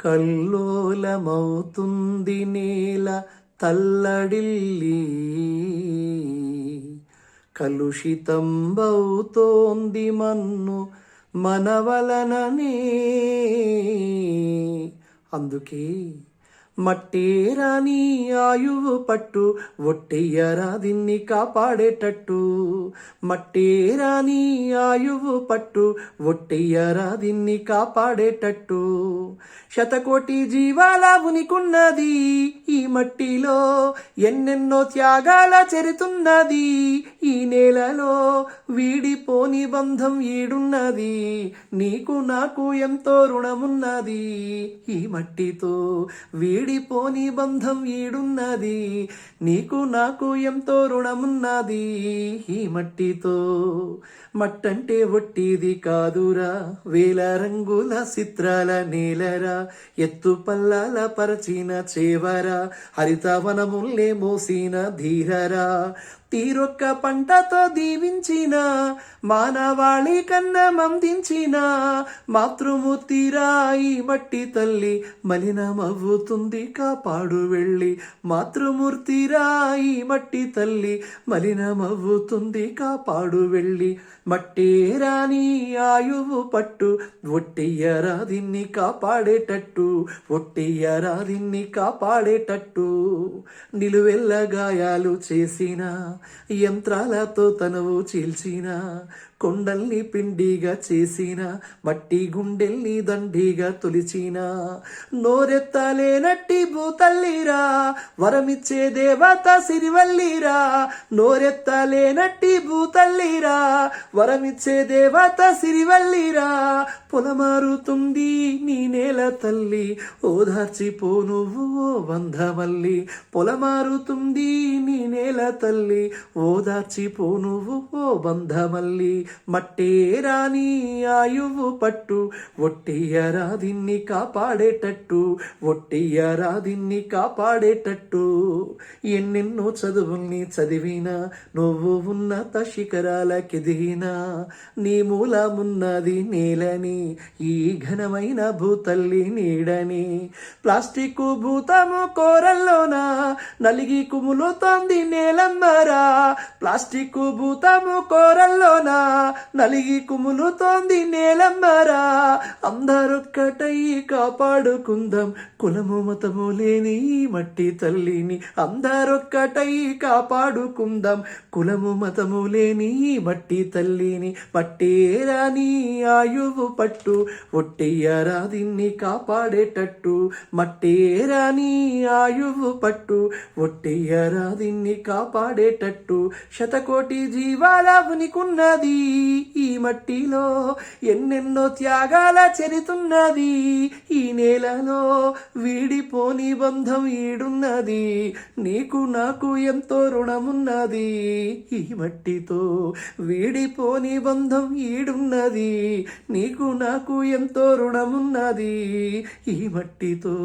కల్లోలమవుతుంది నేల తల్లడిల్లి. కలుషితంబవుతోంది మన్ను మనవలననే. అందుకే మట్టేరాని ఆయువు పట్టు ఒట్టెయ్యరా దీన్ని కాపాడేటట్టు. మట్టేరాని ఆయువు పట్టు ఒట్టెయ్యరా దీన్ని కాపాడేటట్టు. శతకోటి జీవాల ఉనికున్నది ఈ మట్టిలో ఎన్నెన్నో త్యాగాల చెరుతున్నది ఈ నేలలో. వీడిపోని బంధం ఈడున్నది నీకు నాకు ఎంతో రుణమున్నది ఈ మట్టితో. వీడిపోని బంధం ఈడున్నది. నీకు నాకు ఎంతో రుణమున్నది. ఈ మట్టితో మట్టంటే ఒట్టిది కాదురా. వేల రంగుల చిత్రాల నేలరా. ఎత్తు పల్లాల పరచిన చేవరా. హరితవనముల్లే మోసిన ధీరరా. తీరొక్క పంటతో దీవించిన మానవాళి కన్నమందించిన మాతృమూర్తిరా ఈ మట్టి తల్లి మలినమవుతుంది కాపాడు వెళ్ళి. మాతృమూర్తిరాయి మట్టి తల్లి మలినమవుతుంది కాపాడు వెళ్ళి. మట్టేరాని ఆయువు పట్టు ఒట్టెయ్యరా దీన్ని కాపాడేటట్టు ఒట్టెయ్యరా దీన్ని కాపాడేటట్టు. నిలువెల్ల గాయాలు చేసిన యంత్రాలతో తనువు చీల్చిన కొండల్ని పిండిగా చేసిన మట్టి గుండెల్ని దండిగా తొలిచిన. నోరెత్తలేనట్టి భూతల్లిరా వరమిచ్చే దేవత సిరివల్లిరా. నోరెత్తలేనట్టి భూతల్లిరా వరమిచ్చే దేవత సిరివల్లిరా. పొలమారుతుంది నీ నేల తల్లి ఓదార్చిపో నువ్వు వంధవల్లి. పొలమారుతుంది నీ నేల తల్లి ఓదార్చిపోను ఓ బంధమల్లి మట్టేరాని ఆయువు పట్టు. ఒట్టియరా దీన్ని కాపాడేటట్టు ఒట్టియరా దీన్ని కాపాడేటట్టు. ఎన్నెన్నో చదువుల్ని చదివినా నువ్వు ఉన్నత శిఖరాలకెదిగినా నీ మూలమున్నది నేలని ఈ ఘనమైన భూతల్లి నీడని. ప్లాస్టిక్ భూతము కోరల్లోనా నలిగి కుములుతోంది నేలమ్మరా. ప్లాస్టిక్ భూతము కోరల్లోనా? నలిగి కుములుతోంది నేలమ్మరా? అందరొక్కటై కాపాడుకుందాం. కులము మతము లేని మట్టి తల్లిని అందరొక్కటై కాపాడుకుందాం. కులము మతము లేని మట్టి తల్లిని పట్టేరాని ఆయువు పట్టు ఒట్టెయ్యరా దీన్ని కాపాడేటట్టు మట్టేరాని ఆయువు పట్టు ఒట్టెయ్యరా దీన్ని కాపాడేటట్టు శతకోటి జీవాల ఉనికున్నది ఈ మట్టిలో. ఎన్నెన్నో త్యాగాల చెరుతున్నది ఈ నేలలో. వీడిపోని బంధం ఈడున్నది. నీకు నాకు ఎంతో రుణమున్నది. ఈ మట్టితో వీడిపోని బంధం ఈడున్నది. నీకు నాకు ఎంతో రుణమున్నది. ఈ మట్టితో